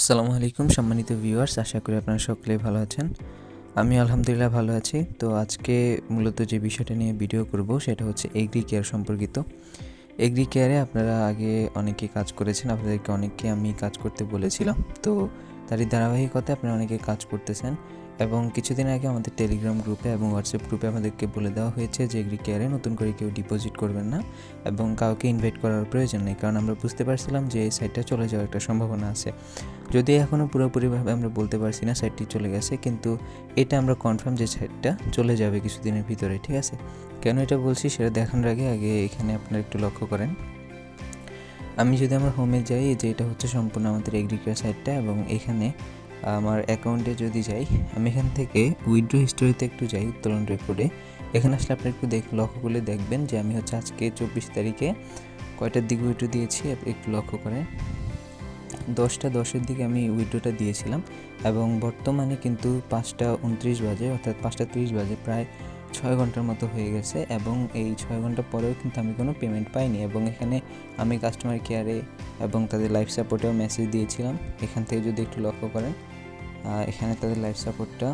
আসসালামু আলাইকুম, সম্মানিত ভিউয়ার্স আশা করি আপনারা সকলেই ভালো আছেন। আমি আলহামদুলিল্লাহ ভালো আছি। তো আজকে মূলত যে বিষয়টা নিয়ে ভিডিও করব সেটা হচ্ছে এগ্রি কেয়ার সম্পর্কিত। এগ্রি কেয়ারে আপনারা আগে অনেকে কাজ করেছেন, আপনাদেরকে অনেককে আমি কাজ করতে বলেছিলাম। তো তারই ধারাবাহিকতায় আপনারা অনেকে কাজ করতেছেন। এবং কিছুদিন আগে আমাদের টেলিগ্রাম গ্রুপে এবং হোয়াটসঅ্যাপ গ্রুপে আমাদেরকে বলে দেওয়া হয়েছে যে এগ্রি কেয়ারে নতুন করে কেউ ডিপোজিট করবেন না এবং কাউকে ইনভাইট করার প্রয়োজন নেই। কারণ আমরা বুঝতে পারছিলাম যে এই সাইটটা চলে যাওয়ার একটা সম্ভাবনা আছে। যদি এখনও পুরোপুরিভাবে আমরা বলতে পারছি না সাইটটি চলে গেছে, কিন্তু এটা আমরা কনফার্ম যে সাইটটা চলে যাবে কিছুদিনের ভিতরে, ঠিক আছে? কেন এটা বলছি সেটা দেখানোর আগে আগে এখানে আপনারা একটু লক্ষ্য করেন। আমি যদি আমার হোমে যাই, যে এটা হচ্ছে সম্পূর্ণ আমাদের এগ্রিকালচার সাইটটা এবং এখানে আমার অ্যাকাউন্টে যদি যাই, আমি এখান থেকে উইড্রো হিস্টোরিতে একটু যাই উত্তোলন রেকর্ডে এখানে আসলে আপনি একটু দেখ লক্ষ্য করলে দেখবেন যে আমি হচ্ছে আজকে চব্বিশ তারিখে কয়টার দিকে উইথড্র দিয়েছি একটু লক্ষ্য করেন। দশটা দশের দিকে আমি উইড্রোটা দিয়েছিলাম এবং বর্তমানে কিন্তু পাঁচটা উনত্রিশ বাজে, অর্থাৎ পাঁচটা তিরিশ বাজে, প্রায় ছয় ঘণ্টার মতো হয়ে গেছে এবং এই ছয় ঘণ্টা পরেও কিন্তু আমি কোনো পেমেন্ট পাইনি এবং এখানে আমি কাস্টমার কেয়ারে এবং তাদের লাইফ সাপোর্টেও মেসেজ দিয়েছিলাম। এখান থেকে যদি একটু লক্ষ্য করেন এখানে তাদের লাইফ সাপোর্টটা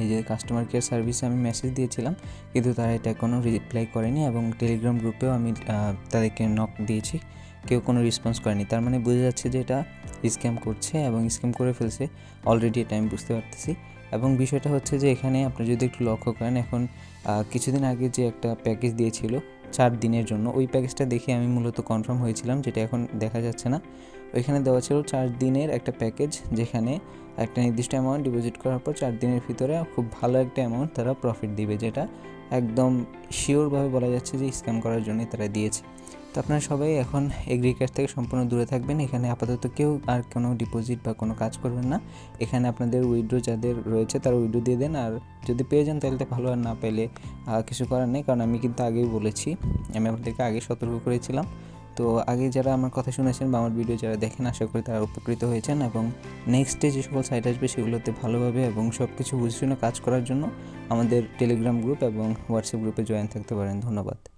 এই যে কাস্টমার কেয়ার সার্ভিসে আমি মেসেজ দিয়েছিলাম, কিন্তু তারা এটা কোনো রিপ্লাই করেনি এবং টেলিগ্রাম গ্রুপেও আমি তাদেরকে নক দিয়েছি। কেউ কোনো রেসপন্স করেনি। তার মানে বোঝা যাচ্ছে যে এটা স্ক্যাম করছে এবং স্ক্যাম করে ফেলছে। অলরেডি এটা আমি বুঝতে পারতেছি। এবং বিষয়টা হচ্ছে যে এখানে আপনি যদি একটু লক্ষ্য করেন, এখন কিছুদিন আগে যে একটা প্যাকেজ দিয়েছিল চার দিনের জন্য। ওই প্যাকেজটা দেখে আমি মূলত কনফার্ম হয়েছিলাম, যেটা এখন দেখা যাচ্ছে না। ওইখানে দেওয়া ছিল চার দিনের একটা প্যাকেজ যেখানে একটা নির্দিষ্ট অ্যামাউন্ট ডিপোজিট করার পর চার দিনের ভিতরে খুব ভালো একটা অ্যামাউন্ট তারা প্রফিট দিবে, যেটা একদম শিওরভাবে বলা যাচ্ছে যে স্ক্যাম করার জন্যই তারা দিয়েছে। তো আপনারা সবাই এখন এগ্রিকার থেকে সম্পূর্ণ দূরে থাকবেন। এখানে আপাতত কেউ আর কোনো ডিপোজিট বা কোনো কাজ করবেন না। এখানে আপনাদের উইড্রো যাদের রয়েছে তারা উইড্রো দিয়ে দেন। আর যদি পেয়ে যান তাহলে তো ভালো, আর না পেলে কিছু করার নেই। কারণ আমি কিন্তু আগেই বলেছি, আমি আপনাদেরকে আগে সতর্ক করেছিলাম। তো আগে যারা আমার কথা শুনেছেন বা আমার ভিডিও যারা দেখেন, আশা করি তারা উপকৃত হয়েছেন। এবং নেক্সটে যে সকল সাইট আসবে সেগুলোতে ভালোভাবে এবং সব কিছু বুঝে শুনে কাজ করার জন্য আমাদের টেলিগ্রাম গ্রুপ এবং হোয়াটসঅ্যাপ গ্রুপে জয়েন থাকতে পারেন। ধন্যবাদ।